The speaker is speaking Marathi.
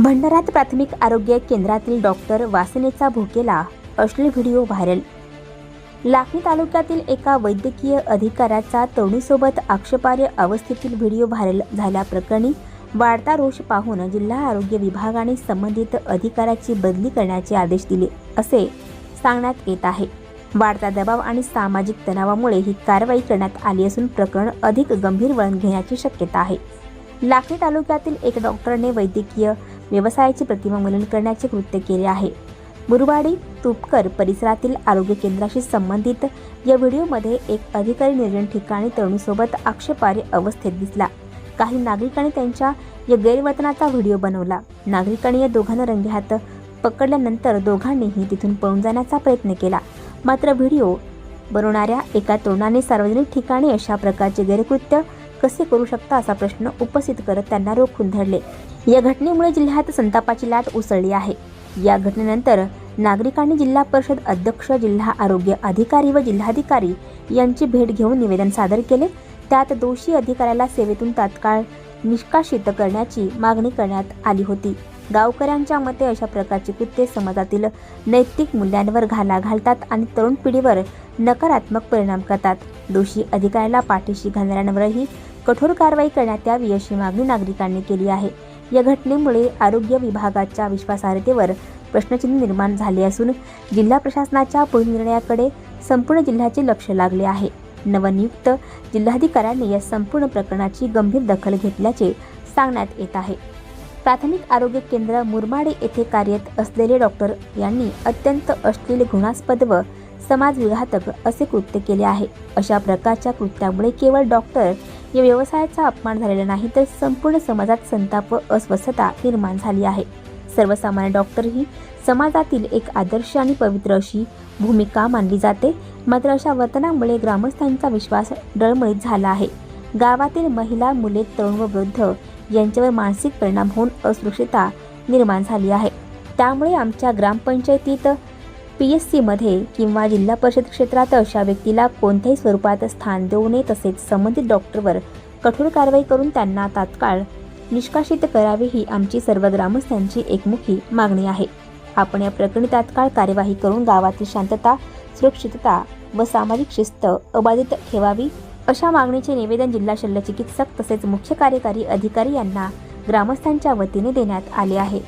भंडारात प्राथमिक आरोग्य केंद्रातील डॉक्टर वासनेचा भोकेला अश्लील व्हिडिओ व्हायरल. लाखनी तालुक्यातील एका वैद्यकीय अधिकाऱ्याचा तरुणीसोबत आक्षेपार्ह अवस्थेतील व्हिडिओ व्हायरल झाल्याप्रकरणी वाढता रोष पाहून जिल्हा आरोग्य विभागाने संबंधित अधिकाऱ्याची बदली करण्याचे आदेश दिले असे सांगण्यात येत आहे. वाढता दबाव आणि सामाजिक तणावामुळे ही कारवाई करण्यात आली असून प्रकरण अधिक गंभीर वळण घेण्याची शक्यता आहे. लाखनी तालुक्यातील एक डॉक्टरने वैद्यकीय व्यवसायाची प्रतिमामूलन करण्याचे कृत्य केले आहे. बुरवाडी तुपकर परिसरातील आरोग्य केंद्राशी संबंधित या व्हिडिओमध्ये एक अधिकारी निर्जन ठिकाणी तरुणीसोबत आक्षेपार्ह अवस्थेत दिसला. काही नागरिकांनी त्यांच्या या गैरवर्तनाचा व्हिडिओ बनवला. नागरिकांनी या दोघांना रंगेहात पकडल्यानंतर दोघांनीही तिथून पळून जाण्याचा प्रयत्न केला. मात्र व्हिडिओ बनवणाऱ्या एका तरुणाने सार्वजनिक ठिकाणी अशा प्रकारचे गैरकृत्य कसे करू शकता असा प्रश्न उपस्थित करत त्यांना रोखून धरले. या घटनेमुळे जिल्ह्यात संतापाची लाट उसळली आहे. या घटनेनंतर नागरिकांनी जिल्हा परिषद अध्यक्ष जिल्हा आरोग्य अधिकारी व जिल्हाधिकारी यांची भेट घेऊन निवेदन सादर केले. त्यात दोषी अधिकाऱ्याला सेवेतून तात्काळ निष्कासित करण्याची मागणी करण्यात आली होती. गावकऱ्यांच्या मते अशा प्रकारची कृत्ये समाजातील नैतिक मूल्यांवर घाला घालतात आणि तरुण पिढीवर नकारात्मक परिणाम करतात. दोषी अधिकाऱ्याला पाठीशी घालणाऱ्यांवरही कठोर कारवाई करण्यात यावी अशी मागणी नागरिकांनी केली आहे. या घटनेमुळे आरोग्य विभागाच्या विश्वासार्हतेवर प्रश्नचिन्ह निर्माण झाले असून जिल्हा प्रशासनाच्या पुढील निर्णयाकडे संपूर्ण जिल्ह्याचे लक्ष लागले आहे. नवनियुक्त जिल्हाधिकाऱ्यांनी या संपूर्ण प्रकरणाची गंभीर दखल घेतल्याचे सांगण्यात येत आहे. प्राथमिक आरोग्य केंद्र मुरमाडे येथे कार्यरत असलेले डॉक्टर यांनी अत्यंत अश्लील घृणास्पद व समाजविघातक असे कृत्य केले आहे. अशा प्रकारच्या कृत्यामुळे केवळ डॉक्टर या व्यवसायाचा अपमान झालेला नाही तर संपूर्ण समाजात संताप व अस्वस्थता निर्माण झाली आहे. सर्वसामान्य डॉक्टर ही समाजातील एक आदर्श आणि पवित्र अशी भूमिका मानली जाते. मात्र अशा वर्तनामुळे ग्रामस्थांचा विश्वास डळमळीत झाला आहे. गावातील महिला मुले तरुण व वृद्ध यांच्यावर मानसिक परिणाम होऊन असुरक्षितता निर्माण झाली आहे. त्यामुळे आमच्या ग्रामपंचायतीत पी एस सीमध्ये किंवा जिल्हा परिषद क्षेत्रात अशा व्यक्तीला कोणत्याही स्वरूपात स्थान देऊ नये तसेच संबंधित डॉक्टरवर कठोर कारवाई करून त्यांना तात्काळ निष्कासित करावी ही आमची सर्व ग्रामस्थांची एकमुखी मागणी आहे. आपण या प्रकरणी तात्काळ कार्यवाही करून गावातील शांतता सुरक्षितता व सामाजिक शिस्त अबाधित ठेवावी अशा मागणीचे निवेदन जिल्हा शल्यचिकित्सक तसेच मुख्य कार्यकारी अधिकारी यांना ग्रामस्थांच्या वतीने देण्यात आले आहे.